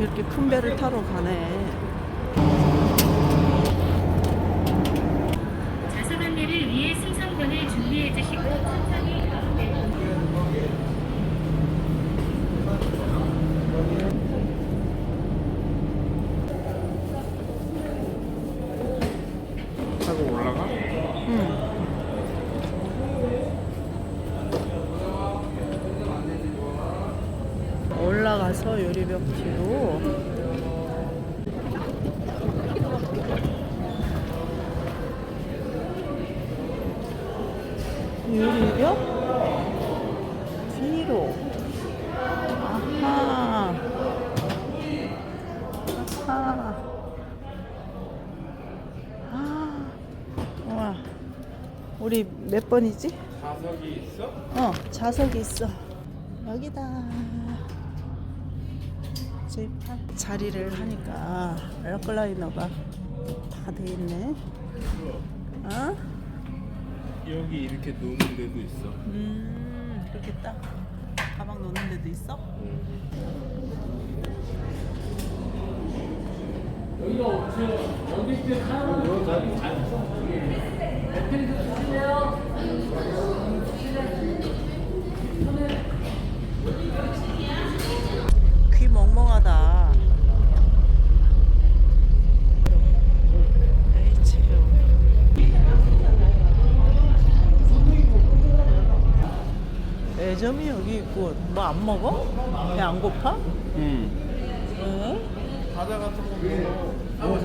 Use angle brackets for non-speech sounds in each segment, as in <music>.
이렇게 큰 배를 타러 가네. 좌석 안내를 위해 승선권을 준비해 주시고 천천히 가운데 타고 올라가? 응. 올라가서 요리벽 뒤로 요리벽 뒤로 아하 아하 아와 우리 몇 번이지? 좌석이 있어? 어, 좌석이 있어. 여기다. 파- 자리를 하니까 에어클라이너가 다 돼 있네. 어? 여기 이렇게 노는 데도 있어. 음, 이렇게 딱 가방 넣는 데도 있어? 귀 멍멍하다. HU. 매점이 여기 있고 뭐안 먹어? 배 안 고파? 응. 응? 과자 같은 거 먹어.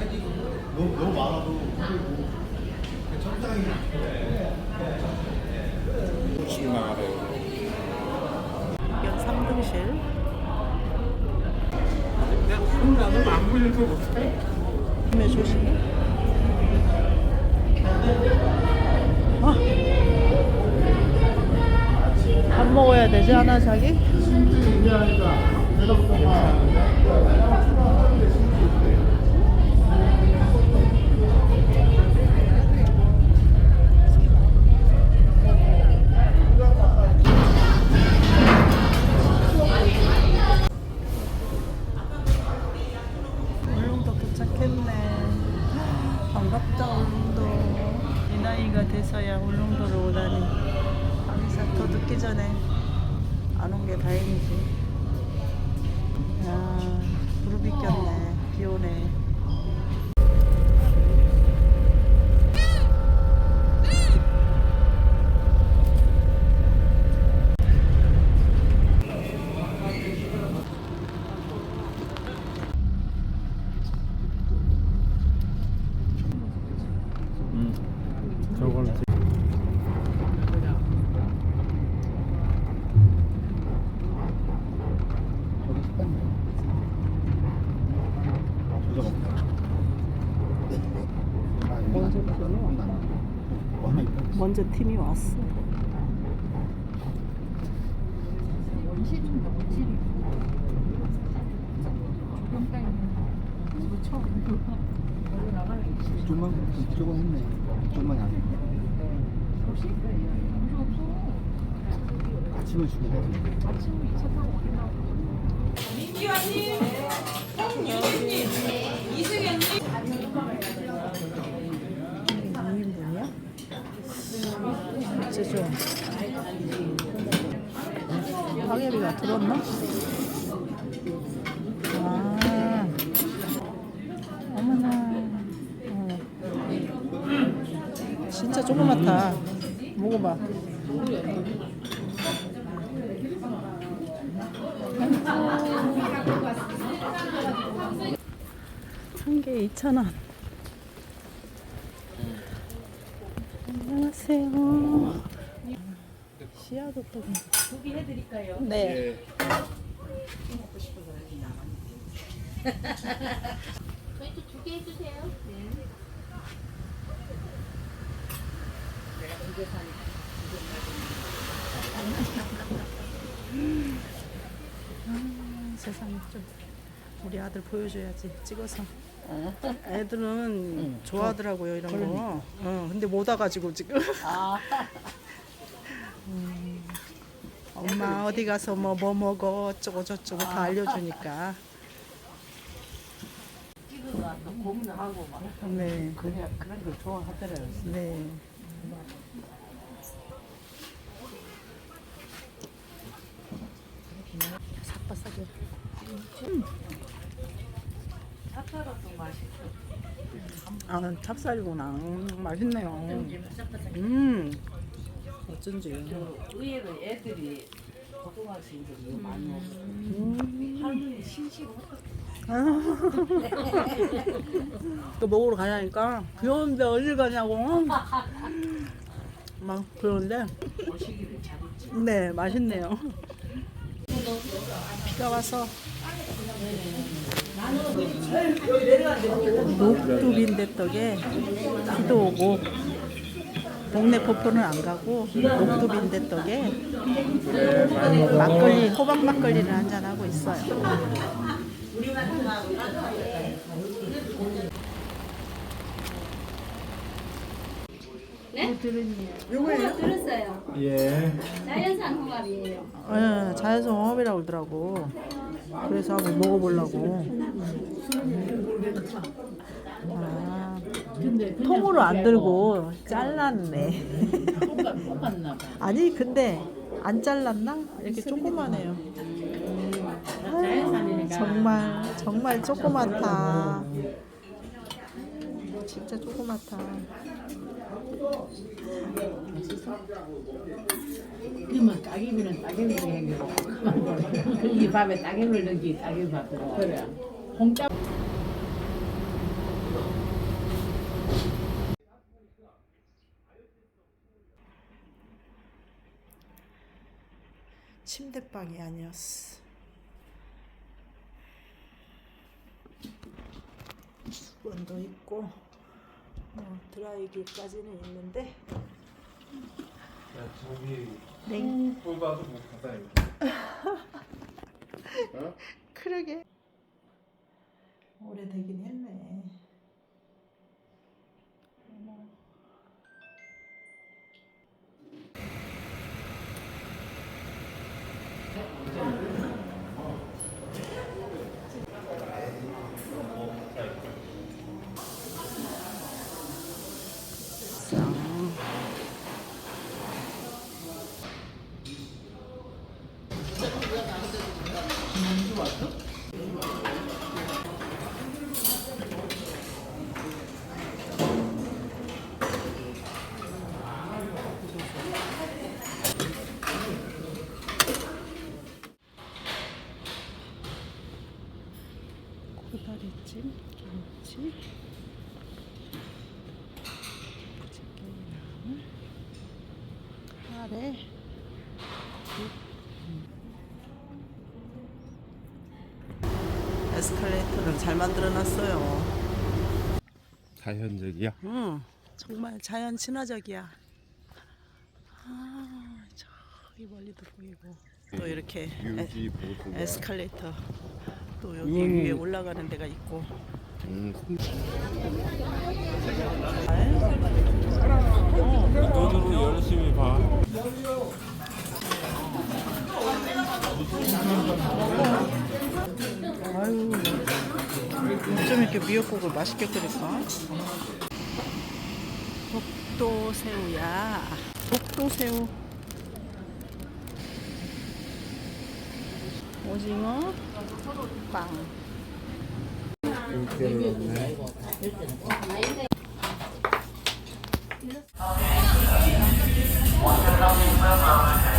너무, 너무 많아도. 술 나가래. 여기 3등실 나는 안 보이는 거 못해. 힘에 조심해 되지 않아 자기? 울릉도 도착했네. 반갑다 울릉도. 이 나이가 돼서야 울릉도를 오다니. 항상 더 늦기 전에 안 온 게 다행이지. 야, 무릎이 꼈네. 비 오네. 응. 저걸 먼저 팀이 왔어. 이쪽만 이쪽은 했네. 이쪽만 안 했네. 아침을 주고 가지. 이게 2인분이야? 좀. 파게비가 들었나? 아. 어머나. 어. 진짜 조그맣다. 먹어봐. 한 개 2,000원. 안녕하세요. 씨앗도 또. 소개해드릴까요? 네. 저희도 두개 해주세요. 아, 세상에 좀 우리 아들 보여줘야지 찍어서. 애들은 좋아하더라고요 이런 거. 어, 근데 못 와가지고 지금. <laughs> 엄마 어디 가서 뭐 뭐 먹어 어쩌고 저쩌고 다 알려주니까. 찍어가 또 고민하고 막 네. 그래 그런 걸 좋아하더라고요. 네. 삭바삭해. 찹쌀도 맛있어. 아 찹쌀이구나. 음, 맛있네요. 음. 어쩐지. 저 의외로 애들이 고등학생들이 이거 많이 먹어. 음. 할머니 신시고 <laughs> 또 먹으러 가냐니까 귀여운데 어딜 가냐고 막 그러는데 오시기를 잘했지. 네 맛있네요 비가 와서 녹두빈대떡에 비도 오고 동네 포포는 안 가고 녹두빈대떡에 막걸리 호박 막걸리를 한잔 하고 있어요. 네? 홍합 들었어요. 예. 자연산 홍합이에요. 네, 자연산 홍합이라고 그러더라고. 그래서 한번 먹어보려고. 아, 통으로 안 들고 잘랐네. <laughs> 아니 근데 안 잘랐나? 이렇게. 아유, 정말 정말 조그맣다. 진짜 조그맣다. 그러면 따개비는 따개비 행위로 이 밥에 따개비를 넣기 따개비 밥으로 그래. 홍짜 침대방이 아니었어. 수건도 있고 뭐 드라이기까지는 있는데 야, 저기 냉 꿀봐도 못 가다 이거. 그러게 오래되긴 했네. 어머. 고다리찜, 김치, 부침개랑 카레, 에스컬레이터를 잘 만들어 놨어요. 자연적이야. 응, 정말 자연 친화적이야. 아, 저기 멀리도 보이고 또 이렇게 에, 유지 보수. 에스컬레이터 또 여기 위에 올라가는 데가 있고 음, 어, 눈으로 열심히 봐. 아유 어쩜 이렇게 미역국을 맛있게 끓일까? 독도 새우야 독도 새우 오징어 빵 เป็นลมนะราเนเ